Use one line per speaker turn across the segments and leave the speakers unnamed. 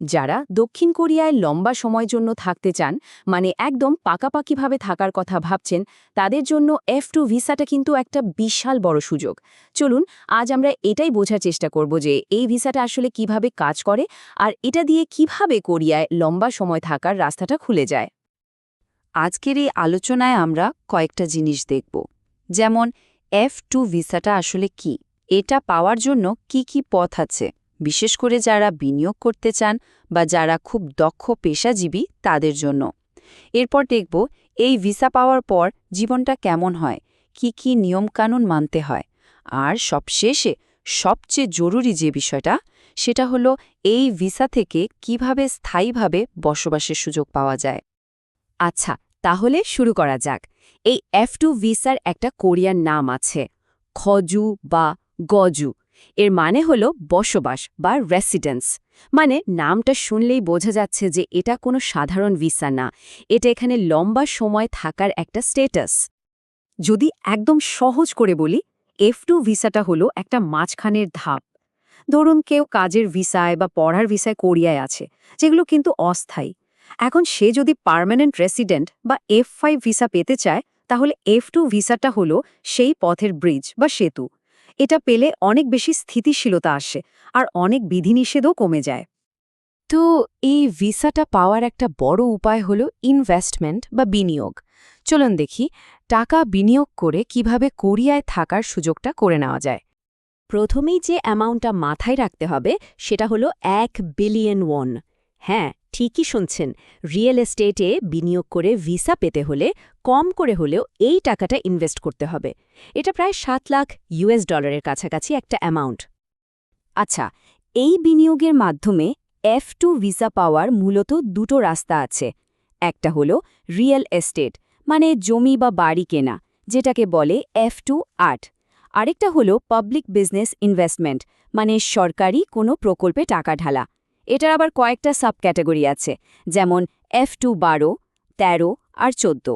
যারা দক্ষিণ কোরিয়ায় লম্বা সময়ের জন্য থাকতে চান মানে একদম পাকাপাকিভাবে থাকার কথা ভাবছেন, তাদের জন্য এফ টু ভিসাটা কিন্তু একটা বিশাল বড় সুযোগ। চলুন, আজ আমরা এটাই বোঝার চেষ্টা করব যে এই ভিসাটা আসলে কীভাবে কাজ করে আর এটা দিয়ে কীভাবে কোরিয়ায় লম্বা সময় থাকার রাস্তাটা খুলে যায়।
আজকের এই আলোচনায় আমরা কয়েকটা জিনিস দেখব। যেমন এফ টু ভিসাটা আসলে কি? এটা পাওয়ার জন্য কি কি পথ আছে? বিশেষ করে যারা বিনিয়োগ করতে চান বা যারা খুব দক্ষ পেশাজীবী তাদের জন্য। এরপর দেখব এই ভিসা পাওয়ার পর জীবনটা কেমন হয়, কি কি নিয়মকানুন মানতে হয়। আর সবশেষে সবচেয়ে জরুরি যে বিষয়টা, সেটা হলো এই ভিসা থেকে কীভাবে স্থায়ীভাবে বসবাসের সুযোগ পাওয়া যায়।
আচ্ছা তাহলে শুরু করা যাক। এই এফ টু ভিসার একটা কোরিয়ান নাম আছে, খজু বা গজু। এর মানে হল বসবাস বা রেসিডেন্স মানে নামটা শুনলেই বোঝা যাচ্ছে যে এটা কোনো সাধারণ ভিসা না। এটা এখানে লম্বা সময় থাকার একটা স্টেটাস যদি একদম সহজ করে বলি এফ টু ভিসাটা হলো একটা মাঝখানের ধাপ। ধরুন কেউ কাজের ভিসায় বা পড়ার ভিসায় কোরিয়ায় আছে, যেগুলো কিন্তু অস্থায়ী। এখন সে যদি পার্মানেন্ট রেসিডেন্ট বা এফ ফাইভ ভিসা পেতে চায়, তাহলে এফ টু ভিসাটা হলো সেই পথের ব্রিজ বা সেতু। এটা পেলে অনেক বেশি স্থিতিশীলতা আসে আর অনেক বিধিনিষেধও কমে যায়।
তো এই ভিসাটা পাওয়ার একটা বড় উপায় হল ইনভেস্টমেন্ট বা বিনিয়োগ। চলুন দেখি, টাকা বিনিয়োগ করে কীভাবে কোরিয়ায় থাকার সুযোগটা করে নেওয়া যায়।
প্রথমেই যে অ্যামাউন্টটা মাথায় রাখতে হবে সেটা হলো এক বিলিয়ন ওয়ান হ্যাঁ ঠিকই শুনছেন, রিয়েল এস্টেটে বিনিয়োগ করে ভিসা পেতে হলে, কম করে হলেও এই টাকাটা ইনভেস্ট করতে হবে। এটা প্রায় সাত লাখ ইউএস ডলারের কাছাকাছি একটা অ্যামাউন্ট। আচ্ছা এই বিনিয়োগের মাধ্যমে এফ টু ভিসা পাওয়ার মূলত দুটো রাস্তা আছে। একটা হলো রিয়েল এস্টেট মানে জমি বা বাড়ি কেনা, যেটাকে বলে এফ টু আর্ট। আরেকটা হলো পাবলিক বিজনেস ইনভেস্টমেন্ট মানে সরকারি কোনো প্রকল্পে টাকা ঢালা। এটার আবার কয়েকটা সাব ক্যাটাগরি আছে, যেমন এফ টু বারো, তেরো আর চোদ্দ।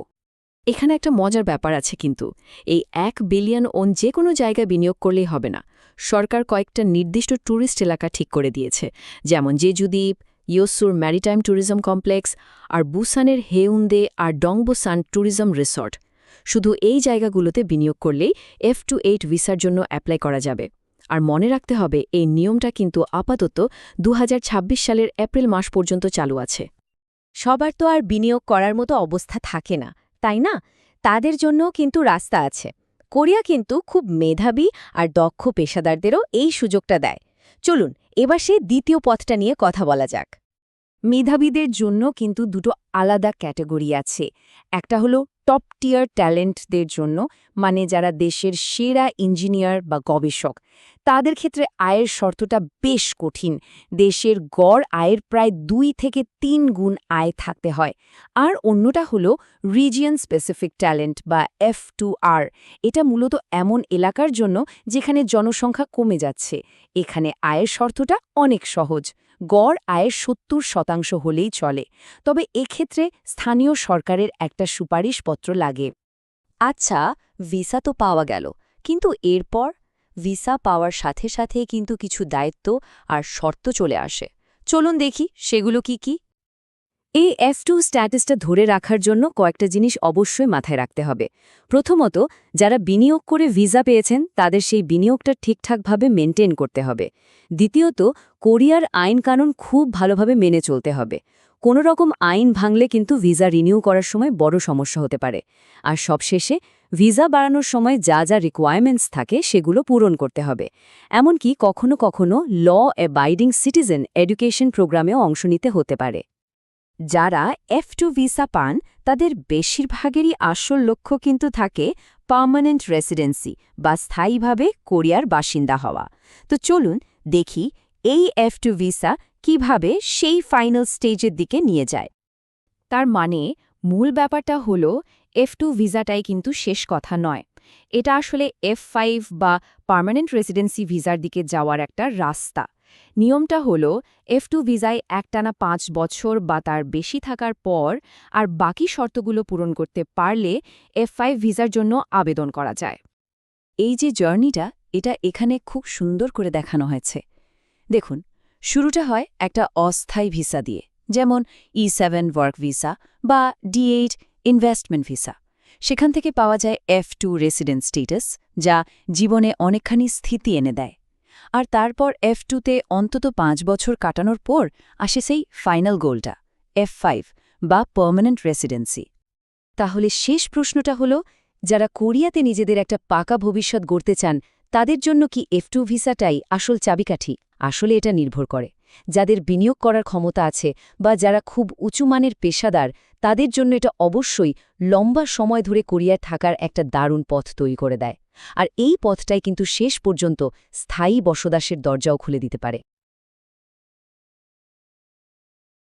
এখানে একটা মজার ব্যাপার আছে কিন্তু, এই এক বিলিয়ন ওন যে কোনো জায়গায় বিনিয়োগ করলেই হবে না। সরকার কয়েকটা নির্দিষ্ট ট্যুরিস্ট এলাকা ঠিক করে দিয়েছে, যেমন জেজুদ্বীপ, ইয়োসুর ম্যারিটাইম ট্যুরিজম কমপ্লেক্স আর বুসানের হেউন্দে আর ডংবোসান ট্যুরিজম রিসর্ট। শুধু এই জায়গাগুলোতে বিনিয়োগ করলেই এফ টু এইট ভিসার জন্য অ্যাপ্লাই করা যাবে। আর মনে রাখতে হবে, এই নিয়মটা কিন্তু আপাতত দু হাজার ছাব্বিশ সালের এপ্রিল মাস পর্যন্ত চালু আছে।
সবার তো আর বিনিয়োগ করার মতো অবস্থা থাকে না, তাই না? তাদের জন্য কিন্তু রাস্তা আছে। কোরিয়া কিন্তু খুব মেধাবী আর দক্ষ পেশাদারদেরও এই সুযোগটা দেয়। চলুন, এবার সে দ্বিতীয় পথটা নিয়ে কথা বলা যাক। মেধাবীদের জন্য কিন্তু দুটো আলাদা ক্যাটাগরি আছে। একটা হলো টপ টিয়ার ট্যালেন্টদের জন্য মানে যারা দেশের সেরা ইঞ্জিনিয়ার বা গবেষক। তাদের ক্ষেত্রে আয়ের শর্তটা বেশ কঠিন। দেশের গড় আয়ের প্রায় দুই থেকে তিন গুণ আয় থাকতে হয়। আর অন্যটা হলো রিজিয়ন স্পেসিফিক ট্যালেন্ট বা এফ টু আর এটা মূলত এমন এলাকার জন্য যেখানে জনসংখ্যা কমে যাচ্ছে। এখানে আয়ের শর্তটা অনেক সহজ। গড় আয়ের সত্তর শতাংশ হলেই চলে, তবে এক্ষেত্রে স্থানীয় সরকারের একটা সুপারিশপত্র লাগে।
আচ্ছা ভিসা তো পাওয়া গেল, কিন্তু এরপর? ভিসা পাওয়ার সাথে সাথে কিন্তু কিছু দায়িত্ব আর শর্ত চলে আসে। চলুন দেখি সেগুলো কি কি।
এই এফ টু স্ট্যাটাসটা ধরে রাখার জন্য কয়েকটা জিনিস অবশ্যই মাথায় রাখতে হবে। প্রথমত, যারা বিনিয়োগ করে ভিসা পেয়েছেন, তাদের সেই বিনিয়োগটা ঠিকঠাকভাবে মেনটেন করতে হবে। দ্বিতীয়ত, কোরিয়ার আইন কানুন খুব ভালোভাবে মেনে চলতে হবে। কোনো রকম আইন ভাঙলে কিন্তু ভিসা রিনিউ করার সময় বড় সমস্যা হতে পারে। আর সবশেষে, ভিসা বাড়ানোর সময় যা যা রিকোয়ারমেন্টস থাকে, সেগুলো পূরণ করতে হবে। এমনকি কখনো কখনো ল অ্যাবাইডিং সিটিজেন এডুকেশন প্রোগ্রামেও অংশ নিতে হতে পারে। যারা এফ টু ভিসা পান, তাদের বেশিরভাগেরই আসল লক্ষ্য কিন্তু থাকে পার্মানেন্ট রেসিডেন্সি বা স্থায়ীভাবে কোরিয়ার বাসিন্দা হওয়া। তো চলুন দেখি এই এফ টু ভিসা কীভাবে সেই ফাইনাল স্টেজের দিকে নিয়ে যায়। তার মানে মূল ব্যাপারটা হল এফ টু ভিসাটাই কিন্তু শেষ কথা নয়। এটা আসলে এফ ফাইভ বা পার্মানেন্ট রেসিডেন্সি ভিসার দিকে যাওয়ার একটা রাস্তা। নিয়মটা হল এফ টু ভিসায় একটানা পাঁচ বছর বা তার বেশি থাকার পর আর বাকি শর্তগুলো পূরণ করতে পারলে এফ ফাইভ ভিসার জন্য আবেদন করা যায়।
এই যে জার্নিটা, এটা এখানে খুব সুন্দর করে দেখানো হয়েছে। দেখুন, শুরুটা হয় একটা অস্থায়ী ভিসা দিয়ে, যেমন ই সেভেন ওয়ার্ক ভিসা বা ডি এইট ইনভেস্টমেন্ট ভিসা সেখান থেকে পাওয়া যায় এফ টু রেসিডেন্ট স্টেটাস যা জীবনে অনেকখানি স্থিতি এনে দেয়। আর তারপর এফ টুতে অন্তত পাঁচ বছর কাটানোর পর আসে সেই ফাইনাল গোলটা এফ ফাইভ বা পার্মানেন্ট রেসিডেন্সি
তাহলে শেষ প্রশ্নটা হলো, যারা কোরিয়াতে নিজেদের একটা পাকা ভবিষ্যৎ গড়তে চান, তাদের জন্য কি এফ টু ভিসাটাই আসল চাবিকাঠি? আসলে এটা নির্ভর করে। যাদের বিনিয়োগ করার ক্ষমতা আছে বা যারা খুব উঁচু মানের পেশাদার, তাদের জন্য এটা অবশ্যই লম্বা সময় ধরে কোরিয়ায় থাকার একটা দারুণ পথ তৈরি করে দেয়। আর এই পথটাই কিন্তু শেষ পর্যন্ত স্থায়ী বসদাসের দরজাও খুলে দিতে পারে।